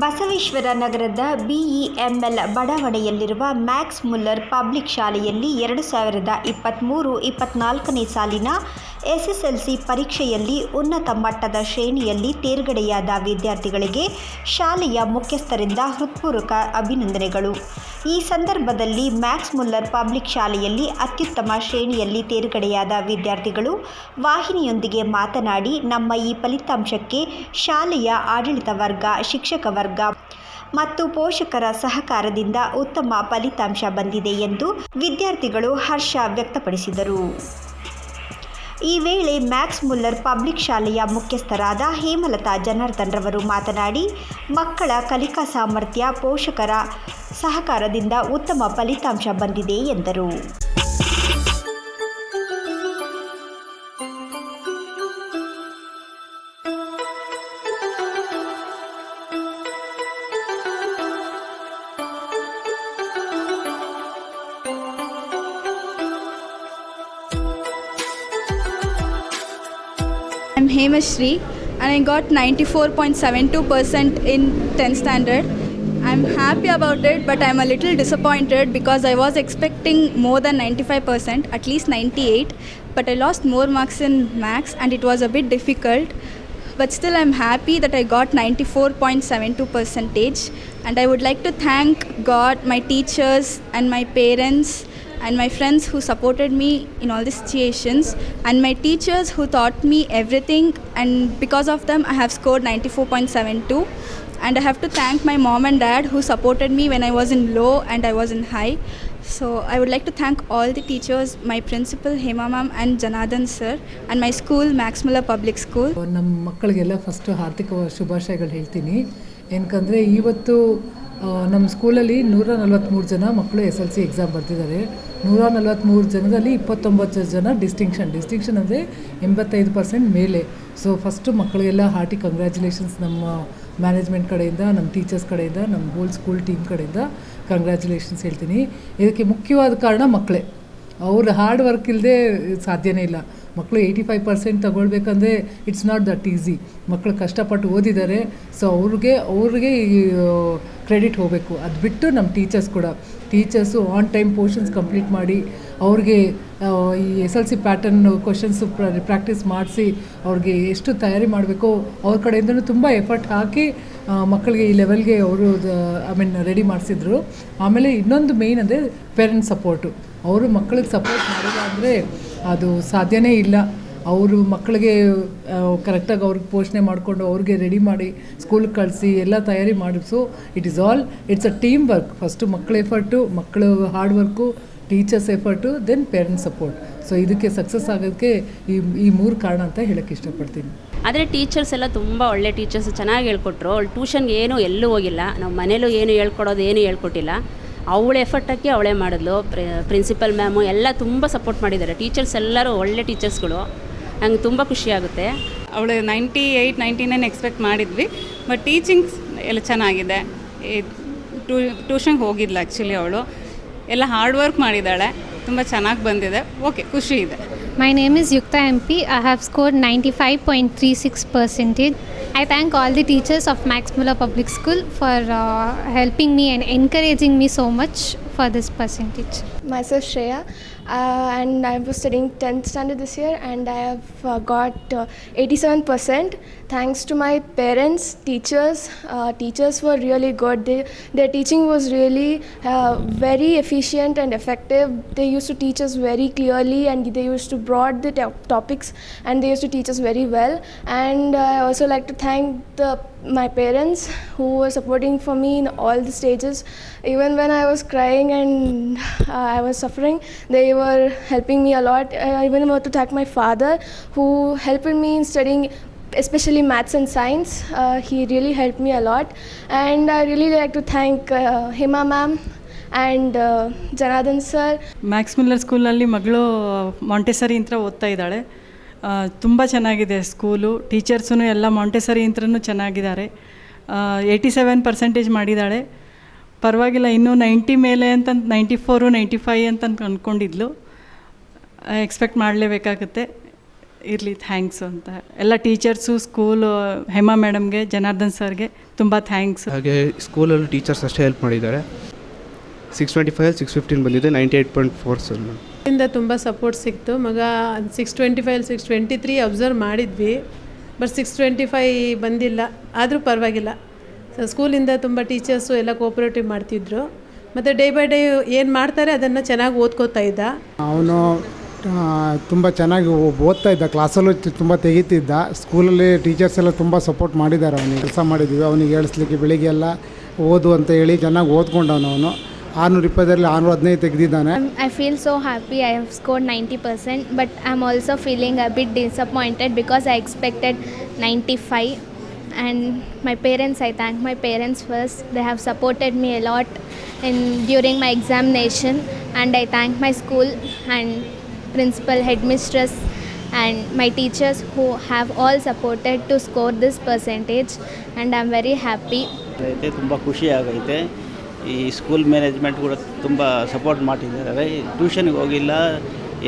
ಬಸವೇಶ್ವರ ನಗರದ ಬಿಇಎಂಎಲ್ ಬಡಾವಣೆಯಲ್ಲಿರುವ Max Mueller public ಶಾಲೆಯಲ್ಲಿ ಎರಡು ಸಾವಿರದ ಇಪ್ಪತ್ತ್ಮೂರು ಇಪ್ಪತ್ತ್ನಾಲ್ಕನೇ ಸಾಲಿನ ಎಸ್ಎಸ್ಎಲ್ಸಿ ಪರೀಕ್ಷೆಯಲ್ಲಿ ಉನ್ನತ ಮಟ್ಟದ ಶ್ರೇಣಿಯಲ್ಲಿ ತೇರ್ಗಡೆಯಾದ ವಿದ್ಯಾರ್ಥಿಗಳಿಗೆ ಶಾಲೆಯ ಮುಖ್ಯಸ್ಥರಿಂದ ಹೃತ್ಪೂರ್ವಕ ಅಭಿನಂದನೆಗಳು. ಈ ಸಂದರ್ಭದಲ್ಲಿ ಮ್ಯಾಕ್ಸ್ ಮುಲ್ಲರ್ ಪಬ್ಲಿಕ್ ಶಾಲೆಯಲ್ಲಿ ಅತ್ಯುತ್ತಮ ಶ್ರೇಣಿಯಲ್ಲಿ ತೇರ್ಗಡೆಯಾದ ವಿದ್ಯಾರ್ಥಿಗಳು ವಾಹಿನಿಯೊಂದಿಗೆ ಮಾತನಾಡಿ, ನಮ್ಮ ಈ ಫಲಿತಾಂಶಕ್ಕೆ ಶಾಲೆಯ ಆಡಳಿತ ವರ್ಗ, ಶಿಕ್ಷಕ ವರ್ಗ ಮತ್ತು ಪೋಷಕರ ಸಹಕಾರದಿಂದ ಉತ್ತಮ ಫಲಿತಾಂಶ ಬಂದಿದೆ ಎಂದು ವಿದ್ಯಾರ್ಥಿಗಳು ಹರ್ಷ ವ್ಯಕ್ತಪಡಿಸಿದರು. ಈ ವೇಳೆ ಮ್ಯಾಕ್ಸ್ ಮುಲ್ಲರ್ ಪಬ್ಲಿಕ್ ಶಾಲೆಯ ಮುಖ್ಯಸ್ಥರಾದ ಹೇಮಲತಾ ಜನಾರ್ದನ್ ರವರು ಮಾತನಾಡಿ, ಮಕ್ಕಳ ಕಲಿಕಾ ಸಾಮರ್ಥ್ಯ ಪೋಷಕರ ಸಹಕಾರದಿಂದ ಉತ್ತಮ ಫಲಿತಾಂಶ ಬಂದಿದೆ ಎಂದರು. Hemashree and I got ninety four point seven two percent in tenth standard I'm happy about it, but I'm a little disappointed because I was expecting more than 95%, at least 98, but I lost more marks in max and it was a bit difficult. But still, I'm happy that I got 94.72 percentage, and I would like to thank God, my teachers, and my parents and my friends who supported me in all the situations and my teachers who taught me everything and because of them i have scored 94.72 and i have to thank my mom and dad who supported me when i was in low and i was in high so i would like to thank all the teachers my principal hema ma'am and janardhan sir and my school max muller public school ನಮ್ಮ ಮಕ್ಕಳಿಗೆಲ್ಲ first ಹಾರ್ದಿಕ ಶುಭಾಶಯಗಳು ಹೇಳ್ತೀನಿ ಏನಕಂದ್ರೆ ಇವತ್ತು ನಮ್ಮ ಸ್ಕೂಲಲ್ಲಿ ನೂರ ನಲ್ವತ್ತ್ಮೂರು ಜನ ಮಕ್ಕಳು ಎಸ್ ಎಲ್ ಸಿ ಎಕ್ಸಾಮ್ ಬರ್ತಿದ್ದಾರೆ ನೂರ ನಲ್ವತ್ತ್ಮೂರು ಜನದಲ್ಲಿ ಇಪ್ಪತ್ತೊಂಬತ್ತು ಜನ ಡಿಸ್ಟಿಂಕ್ಷನ್ ಡಿಸ್ಟಿಂಕ್ಷನ್ ಅಂದರೆ ಎಂಬತ್ತೈದು ಪರ್ಸೆಂಟ್ ಮೇಲೆ ಸೊ ಫಸ್ಟು ಮಕ್ಕಳಿಗೆಲ್ಲ ಹಾರ್ಟಿ ಕಂಗ್ರ್ಯಾಚುಲೇಷನ್ಸ್ ನಮ್ಮ ಮ್ಯಾನೇಜ್ಮೆಂಟ್ ಕಡೆಯಿಂದ ನಮ್ಮ ಟೀಚರ್ಸ್ ಕಡೆಯಿಂದ ನಮ್ಮ ಹೋಲ್ ಸ್ಕೂಲ್ ಟೀಮ್ ಕಡೆಯಿಂದ ಕಂಗ್ರ್ಯಾಚುಲೇಷನ್ಸ್ ಹೇಳ್ತೀನಿ. ಇದಕ್ಕೆ ಮುಖ್ಯವಾದ ಕಾರಣ ಮಕ್ಕಳೇ ಅವ್ರ ಹಾರ್ಡ್ ವರ್ಕ್ ಇಲ್ಲದೆ ಸಾಧ್ಯನೇ ಇಲ್ಲ. ಮಕ್ಕಳು ಏಯ್ಟಿ ಫೈವ್ ಪರ್ಸೆಂಟ್ ತಗೊಳ್ಬೇಕಂದ್ರೆ ಇಟ್ಸ್ ನಾಟ್ ದಟ್ ಈಸಿ ಮಕ್ಕಳು ಕಷ್ಟಪಟ್ಟು ಓದಿದ್ದಾರೆ ಸೊ ಅವ್ರಿಗೆ ಅವ್ರಿಗೆ ಕ್ರೆಡಿಟ್ ಹೋಗಬೇಕು. ಅದು ಬಿಟ್ಟು ನಮ್ಮ ಟೀಚರ್ಸ್ ಕೂಡ. Teachers on time portions complete ಮಾಡಿ, ಅವ್ರಿಗೆ ಈ S L C pattern questions practice ಮಾಡಿಸಿ ಅವ್ರಿಗೆ ಎಷ್ಟು ತಯಾರಿ ಮಾಡಬೇಕೋ ಅವ್ರ ಕಡೆಯಿಂದನೂ ತುಂಬ ಎಫರ್ಟ್ ಹಾಕಿ ಮಕ್ಕಳಿಗೆ ಈ ಲೆವೆಲ್ಗೆ ಅವರು ಐ ಮೀನ್ ರೆಡಿ ಮಾಡಿಸಿದ್ರು. ಆಮೇಲೆ ಇನ್ನೊಂದು ಮೇಯ್ನ್ ಅಂದರೆ ಪೇರೆಂಟ್ಸ್ ಸಪೋರ್ಟು ಅವರು ಮಕ್ಕಳಿಗೆ ಸಪೋರ್ಟ್ ಮಾಡಿಲ್ಲ ಅಂದರೆ ಅದು ಸಾಧ್ಯನೇ ಇಲ್ಲ. ಅವರು ಮಕ್ಕಳಿಗೆ ಕರೆಕ್ಟಾಗಿ ಅವ್ರಿಗೆ ಪೋಷಣೆ ಮಾಡಿಕೊಂಡು ಅವ್ರಿಗೆ ರೆಡಿ ಮಾಡಿ ಸ್ಕೂಲ್ಗೆ ಕಳಿಸಿ ಎಲ್ಲ ತಯಾರಿ ಮಾಡಿಸು. It is all it's a team work first ಮಕ್ಕಳ ಎಫರ್ಟು ಮಕ್ಕಳು hard work teachers effort then parents support so ಇದಕ್ಕೆ ಸಕ್ಸಸ್ ಆಗೋದಕ್ಕೆ ಈ ಈ ಮೂರು ಕಾರಣ ಅಂತ ಹೇಳೋಕ್ಕೆ ಇಷ್ಟಪಡ್ತೀನಿ. ಆದರೆ ಟೀಚರ್ಸ್ ಎಲ್ಲ ತುಂಬ ಒಳ್ಳೆ ಟೀಚರ್ಸ್ ಚೆನ್ನಾಗಿ ಹೇಳ್ಕೊಟ್ರು. ಅವಳು ಟ್ಯೂಷನ್ಗೆ ಏನೂ ಎಲ್ಲೂ ಹೋಗಿಲ್ಲ. ನಾವು ಮನೇಲೂ ಏನು ಹೇಳ್ಕೊಡೋದು ಏನು ಹೇಳ್ಕೊಟ್ಟಿಲ್ಲ. ಅವಳ ಎಫರ್ಟಕ್ಕೆ ಅವಳೇ ಮಾಡಿದ್ಲು. ಪ್ರಿನ್ಸಿಪಲ್ ಮ್ಯಾಮು ಎಲ್ಲ ತುಂಬ ಸಪೋರ್ಟ್ ಮಾಡಿದ್ದಾರೆ. ಟೀಚರ್ಸ್ ಎಲ್ಲರೂ ಒಳ್ಳೆ ಟೀಚರ್ಸ್ಗಳು ನಂಗೆ ತುಂಬ ಖುಷಿಯಾಗುತ್ತೆ ಅವಳು ninety eight ninety nine expect ಮಾಡಿದ್ವಿ. ಬಟ್ ಟೀಚಿಂಗ್ಸ್ ಎಲ್ಲ ಚೆನ್ನಾಗಿದೆ. ಟ್ಯೂಷನ್ಗೆ ಹೋಗಿದ್ಲು ಆ್ಯಕ್ಚುಲಿ ಅವಳು. ಎಲ್ಲ ಹಾರ್ಡ್ ವರ್ಕ್ ಮಾಡಿದ್ದಾಳೆ ತುಂಬ ಚೆನ್ನಾಗಿ ಬಂದಿದೆ ಓಕೆ ಖುಷಿ ಇದೆ My name is Yukta MP. I have scored 95.36 percentage. I thank all the teachers of Max Muller Public School for uh, helping me and encouraging me so much for this percentage. myself Shreya uh, and I was studying 10th standard this year and I have uh, got uh, 87% thanks to my parents teachers uh, teachers were really good. They, their teaching was really uh, very efficient and effective. They used to teach us very clearly and they used to broad the to- topics and they used to teach us very well. And I also like to thank the my parents who were supporting for me in all the stages even when i was crying and uh, i was suffering they were helping me a lot i even want to thank my father who helped me in studying especially maths and science uh, he really helped me a lot and i really like to thank uh, hima ma'am and uh, sir Max Miller ಸ್ಕೂಲಲ್ಲಿ ಮಗಳು Montessori ಅಂತ ಓದ್ತಾ ಇದ್ದಾಳೆ ತುಂಬ ಚೆನ್ನಾಗಿದೆ school. ಟೀಚರ್ಸೂ ಎಲ್ಲ Montessori ಅಂತನೂ ಚೆನ್ನಾಗಿದ್ದಾರೆ ಏಯ್ಟಿ ಸೆವೆನ್ ಪರ್ಸೆಂಟೇಜ್ ಮಾಡಿದ್ದಾಳೆ. ಪರವಾಗಿಲ್ಲ, ಇನ್ನೂ ನೈಂಟಿ ಮೇಲೆ ಅಂತ ನೈಂಟಿ ಫೋರು ನೈಂಟಿ ಫೈ ಅಂತ ಅಂದ್ಕೊಂಡಿದ್ಲು ಎಕ್ಸ್ಪೆಕ್ಟ್ ಮಾಡಲೇಬೇಕಾಗುತ್ತೆ. ಇರಲಿ ಥ್ಯಾಂಕ್ಸ್ ಅಂತ. ಎಲ್ಲ ಟೀಚರ್ಸು, ಸ್ಕೂಲು, ಹೇಮಾ ಮೇಡಮ್ಗೆ, ಜನಾರ್ದನ್ ಸರ್ಗೆ ತುಂಬ ಥ್ಯಾಂಕ್ಸ್ ಹಾಗೆ ಸ್ಕೂಲಲ್ಲೂ ಟೀಚರ್ಸ್ ಅಷ್ಟೇ ಹೆಲ್ಪ್ ಮಾಡಿದ್ದಾರೆ. Six twenty five six fifteen ಬಂದಿದೆ ninety eight point four sir. ಇಂದ ತುಂಬ ಸಪೋರ್ಟ್ ಸಿಕ್ತು. ಮಗ six twenty five six twenty three observe ಮಾಡಿದ್ವಿ. ಬಟ್ ಸಿಕ್ಸ್ ಟ್ವೆಂಟಿ ಫೈ ಬಂದಿಲ್ಲ. ಆದರೂ ಪರವಾಗಿಲ್ಲ. ಸೊ ಸ್ಕೂಲಿಂದ ತುಂಬ ಟೀಚರ್ಸು ಎಲ್ಲ ಕೋಪರೇಟಿವ್ ಮಾಡ್ತಿದ್ರು. ಮತ್ತು ಡೇ ಬೈ ಡೇ ಏನು ಮಾಡ್ತಾರೆ ಅದನ್ನು ಚೆನ್ನಾಗಿ ಓದ್ಕೋತಾ ಇದ್ದ. ಅವನು ತುಂಬ ಚೆನ್ನಾಗಿ ಓದ್ತಾ ಇದ್ದ. ಕ್ಲಾಸಲ್ಲೂ ತುಂಬ ತೆಗಿತಿದ್ದ. ಸ್ಕೂಲಲ್ಲಿ ಟೀಚರ್ಸ್ ಎಲ್ಲ ತುಂಬ ಸಪೋರ್ಟ್ ಮಾಡಿದ್ದಾರೆ ಅವನಿಗೆ. ಕೆಲಸ ಮಾಡಿದ್ವಿ. ಅವನಿಗೆ ಹೇಳಿಸ್ಲಿಕ್ಕೆ ಬೆಳಿಗ್ಗೆ ಎಲ್ಲ ಓದು ಅಂತ ಹೇಳಿ ಚೆನ್ನಾಗಿ ಓದ್ಕೊಂಡವನು ಅವನು. ಆರುನೂರ ಇಪ್ಪತ್ತರಲ್ಲಿ ಆರುನೂರ ಹದಿನೈದು ತೆಗೆದಿದ್ದಾನೆ I feel so happy I have scored 90%, but I'm also feeling a bit disappointed because I expected 95. And my parents, I thank my parents first. They have supported me a lot in during my examination, and I thank my school and principal, headmistress, and my teachers who have all supported to score this percentage. And I'm very happy. ಐತೆ ತುಂಬ ಖುಷಿ ಆಗೈತೆ ಈ school management ಕೂಡ ತುಂಬ support ಮಾಡಿದ್ದಾರೆ ಟ್ಯೂಷನ್ಗೆ ಹೋಗಿಲ್ಲ,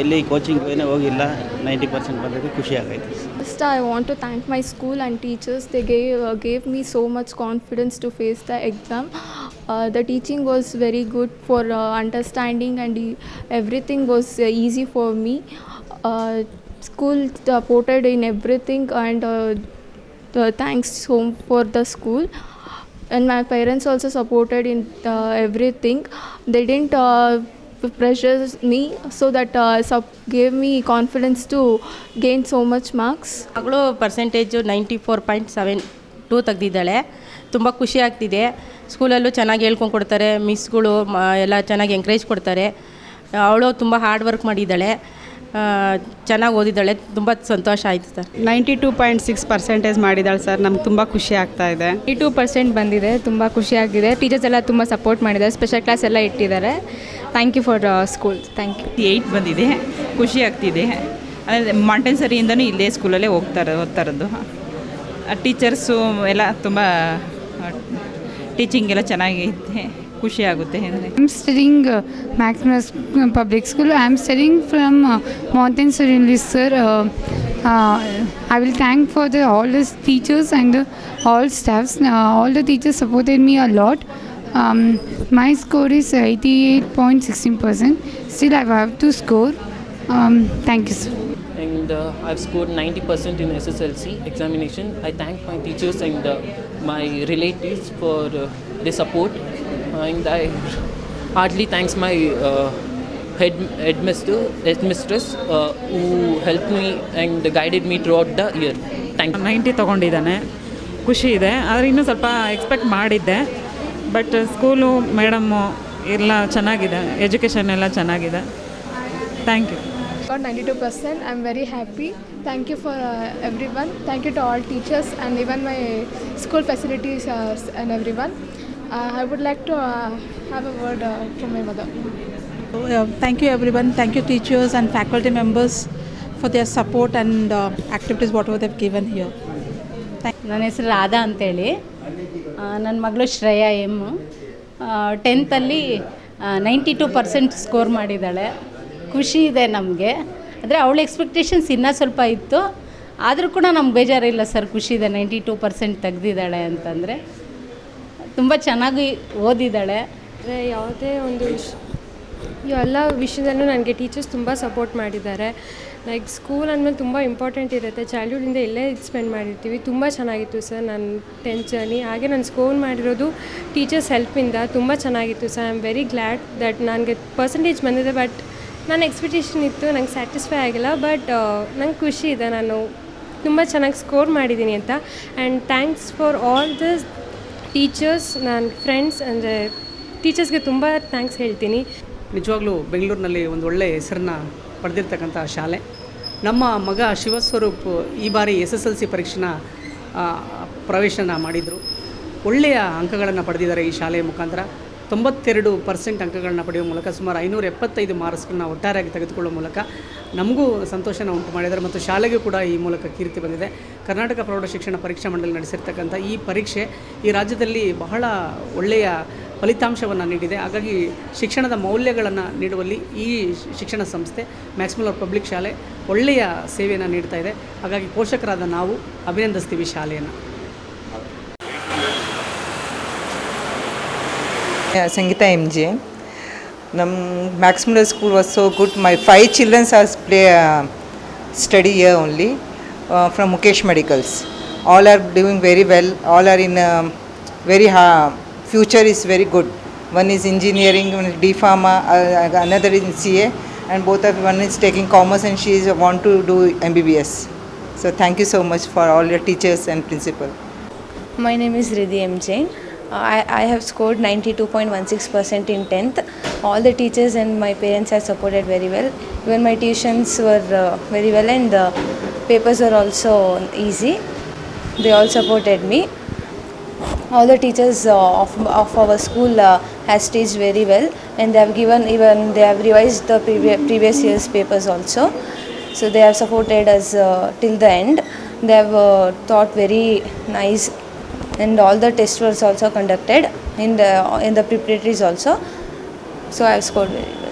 ಎಲ್ಲಿ ಕೋಚಿಂಗ್ ಏನೇ ಹೋಗಿಲ್ಲ, ನೈಂಟಿ ಪರ್ಸೆಂಟ್ ಬಂದಾಗ ಖುಷಿ ಆಗೈತೆ first I want to thank my school and teachers they ಗೇ gave me so much confidence to face the exam the teaching was very good for understanding and everything was easy for me school supported in everything and thanks home for the school and uh, my parents also supported in uh, everything. They didn't uh, pressure me, so that uh, sup- gave me confidence to gain so much marks. ಮಗಳು percentage ninety four point seven two ತೆಗ್ದಿದ್ದಾಳೆ ತುಂಬ ಖುಷಿ ಆಗ್ತಿದೆ ಸ್ಕೂಲಲ್ಲೂ ಚೆನ್ನಾಗಿ ಹೇಳ್ಕೊಂಡು ಕೊಡ್ತಾರೆ ಮಿಸ್ಗಳು ಮ ಎಲ್ಲ ಚೆನ್ನಾಗಿ ಎಂಕರೇಜ್ ಕೊಡ್ತಾರೆ ಅವಳು ತುಂಬ ಹಾರ್ಡ್ ವರ್ಕ್ ಮಾಡಿದ್ದಾಳೆ ಚೆನ್ನಾಗಿ ಓದಿದ್ದಾಳೆ. ತುಂಬ ಸಂತೋಷ ಆಯಿತು sir. Ninety two point six percentage ಮಾಡಿದ್ದಾಳೆ ಸರ್. ನಮ್ಗೆ ತುಂಬ ಖುಷಿ ಆಗ್ತಾ ಇದೆ. ಟು ಪರ್ಸೆಂಟ್ ಬಂದಿದೆ. ತುಂಬ ಖುಷಿಯಾಗಿದೆ ಟೀಚರ್ಸ್ ಎಲ್ಲ ತುಂಬ ಸಪೋರ್ಟ್ ಮಾಡಿದ್ದಾರೆ. ಸ್ಪೆಷಲ್ ಕ್ಲಾಸ್ ಎಲ್ಲ ಇಟ್ಟಿದ್ದಾರೆ. Thank you for school thank you eight ಬಂದಿದೆ. ಖುಷಿ ಆಗ್ತಿದೆ. ಅಂದರೆ ಮಾಂಟೆನ್ಸರಿಯಿಂದನೂ ಇಲ್ಲೇ ಸ್ಕೂಲಲ್ಲೇ ಹೋಗ್ತಾರೆ ಓದ್ತಾ ಇರೋದು. ಟೀಚರ್ಸು ಎಲ್ಲ ತುಂಬ ಟೀಚಿಂಗ್ ಎಲ್ಲ ಚೆನ್ನಾಗೈತೆ ಖುಷಿ ಆಗುತ್ತೆ ಅಂದರೆ I'm studying uh, Maximus Public School. I'm studying from uh, Mountain Serenely, sir. Uh, uh, I will thank for the all the teachers and the, all staffs. Uh, all the teachers supported me a lot. Um, my score is 88.16%. Still, I have to score. Um, thank you, sir. and uh, I've scored 90% in SSLC examination. I thank my teachers and uh, my relatives for uh, their support, and I heartily thanks my uh, head headmaster, headmistress uh, who helped me and guided me throughout the year. Thank you. Ninety ತೊಗೊಂಡಿದ್ದಾನೆ ಖುಷಿ ಇದೆ ಆದರೆ ಇನ್ನೂ ಸ್ವಲ್ಪ expect ಮಾಡಿದ್ದೆ but school madam ಎಲ್ಲ ಚೆನ್ನಾಗಿದೆ education ಎಲ್ಲ ಚೆನ್ನಾಗಿದೆ thank you got 92%. I'm very happy. Thank you for uh, everyone. Thank you to all teachers and even my school facilities uh, and everyone. Uh, I would like to uh, have a word uh, from my mother. Thank you everyone thank you teachers and faculty members for their support and activities whatever they've given here ನನ್ನ ಹೆಸರು ರಾಧಾ ಅಂತೇಳಿ. ನನ್ನ ಮಗಳು Shreya M. ಟೆಂತಲ್ಲಿ ninety two percent score ಮಾಡಿದ್ದಾಳೆ. ಖುಷಿ ಇದೆ ನಮಗೆ. ಅಂದರೆ ಅವಳ ಎಕ್ಸ್ಪೆಕ್ಟೇಷನ್ಸ್ ಇನ್ನೂ ಸ್ವಲ್ಪ ಇತ್ತು. ಆದರೂ ಕೂಡ ನಮ್ಗೆ ಬೇಜಾರಿಲ್ಲ ಸರ್ ಖುಷಿ ಇದೆ ನೈಂಟಿ ಟೂ ಪರ್ಸೆಂಟ್ ತೆಗ್ದಿದ್ದಾಳೆ ಅಂತಂದರೆ. ತುಂಬ ಚೆನ್ನಾಗಿ ಓದಿದ್ದಾಳೆ. ಯಾವುದೇ ಒಂದು ವಿಷ, ಎಲ್ಲ ವಿಷಯದಲ್ಲೂ ನನಗೆ ಟೀಚರ್ಸ್ ತುಂಬ ಸಪೋರ್ಟ್ ಮಾಡಿದ್ದಾರೆ. ಲೈಕ್ ಸ್ಕೂಲ್ ಅಂದಮೇಲೆ ತುಂಬ ಇಂಪಾರ್ಟೆಂಟ್ ಇರುತ್ತೆ. ಚೈಲ್ಡ್ಹುಡ್ಡಿಂದ ಇಲ್ಲೇ ಸ್ಪೆಂಡ್ ಮಾಡಿರ್ತೀವಿ. ತುಂಬ ಚೆನ್ನಾಗಿತ್ತು ಸರ್ ನನ್ನ ಟೆಂತ್ ಜರ್ನಿ ಹಾಗೆ ನಾನು ಸ್ಕೋರ್ ಮಾಡಿರೋದು ಟೀಚರ್ಸ್ ಹೆಲ್ಪಿಂದ ತುಂಬ ಚೆನ್ನಾಗಿತ್ತು sir I am very glad that ನನಗೆ ಪರ್ಸೆಂಟೇಜ್ ಬಂದಿದೆ ಬಟ್ ನನ್ನ ಎಕ್ಸ್ಪೆಕ್ಟೇಷನ್ ಇತ್ತು. ನಂಗೆ ಸ್ಯಾಟಿಸ್ಫೈ ಆಗಿಲ್ಲ ಬಟ್ ನಂಗೆ ಖುಷಿ ಇದೆ. ನಾನು ತುಂಬ ಚೆನ್ನಾಗಿ ಸ್ಕೋರ್ ಮಾಡಿದ್ದೀನಿ ಅಂತ. And thanks for all the teachers ನನ್ನ ಫ್ರೆಂಡ್ಸ್ ಅಂದರೆ ಟೀಚರ್ಸ್ಗೆ ತುಂಬ ಥ್ಯಾಂಕ್ಸ್ ಹೇಳ್ತೀನಿ. ನಿಜವಾಗ್ಲೂ ಬೆಂಗಳೂರಿನಲ್ಲಿ ಒಂದು ಒಳ್ಳೆಯ ಹೆಸರನ್ನ ಪಡೆದಿರ್ತಕ್ಕಂಥ ಶಾಲೆ. ನಮ್ಮ ಮಗ ಶಿವಸ್ವರೂಪ್ ಈ ಬಾರಿ ಎಸ್ ಎಸ್ ಎಲ್ ಸಿ ಪರೀಕ್ಷೆನ ಪ್ರವೇಶನ ಮಾಡಿದರು. ಒಳ್ಳೆಯ ಅಂಕಗಳನ್ನು ಪಡೆದಿದ್ದಾರೆ ಈ ಶಾಲೆಯ ಮುಖಾಂತರ. ತೊಂಬತ್ತೆರಡು ಪರ್ಸೆಂಟ್ ಅಂಕಗಳನ್ನ ಪಡೆಯುವ ಮೂಲಕ ಸುಮಾರು ಐನೂರ ಎಪ್ಪತ್ತೈದು ಮಾರ್ಕ್ಸ್ಗಳನ್ನ ಒಟ್ಟಾರೆಯಾಗಿ ತೆಗೆದುಕೊಳ್ಳುವ ಮೂಲಕ ನಮಗೂ ಸಂತೋಷನ ಉಂಟು ಮಾಡಿದ್ದಾರೆ ಮತ್ತು ಶಾಲೆಗೂ ಕೂಡ ಈ ಮೂಲಕ ಕೀರ್ತಿ ಬಂದಿದೆ. ಕರ್ನಾಟಕ ಪ್ರೌಢ ಶಿಕ್ಷಣ ಪರೀಕ್ಷಾ ಮಂಡಳಿ ನಡೆಸಿರ್ತಕ್ಕಂಥ ಈ ಪರೀಕ್ಷೆ ಈ ರಾಜ್ಯದಲ್ಲಿ ಬಹಳ ಒಳ್ಳೆಯ ಫಲಿತಾಂಶವನ್ನು ನೀಡಿದೆ. ಹಾಗಾಗಿ ಶಿಕ್ಷಣದ ಮೌಲ್ಯಗಳನ್ನು ನೀಡುವಲ್ಲಿ ಈ ಶಿಕ್ಷಣ ಸಂಸ್ಥೆ ಮ್ಯಾಕ್ಸ್ಮುಲರ್ ಪಬ್ಲಿಕ್ ಶಾಲೆ ಒಳ್ಳೆಯ ಸೇವೆಯನ್ನು ನೀಡ್ತಾ ಇದೆ. ಹಾಗಾಗಿ ಪೋಷಕರಾದ ನಾವು ಅಭಿನಂದಿಸ್ತೀವಿ ಶಾಲೆಯನ್ನು. ಸಂಗೀತ ಎಂ ಜೆ ನಮ್ಮ Max Miller school was so good my five children's are play study year only from Mukesh medicals all are doing very well all are in very ಹಾ future is very good one is engineering one D pharma another in C A and both of one is taking commerce and she is want to do M B B S so thank you so much for all your teachers and principal My name is Riddhi M. Jain. I, I have scored 92.16% in 10th. All the teachers and my parents have supported very well. Even my tuitions were uh, very well and the papers were also easy. They all supported me. All the teachers uh, of, of our school uh, has staged very well and they have given even they have revised the previous, previous year's papers also. So they have supported us uh, till the end. They have uh, taught very nice and all the tests were also conducted in the in the preparatories also. So i have scored very well.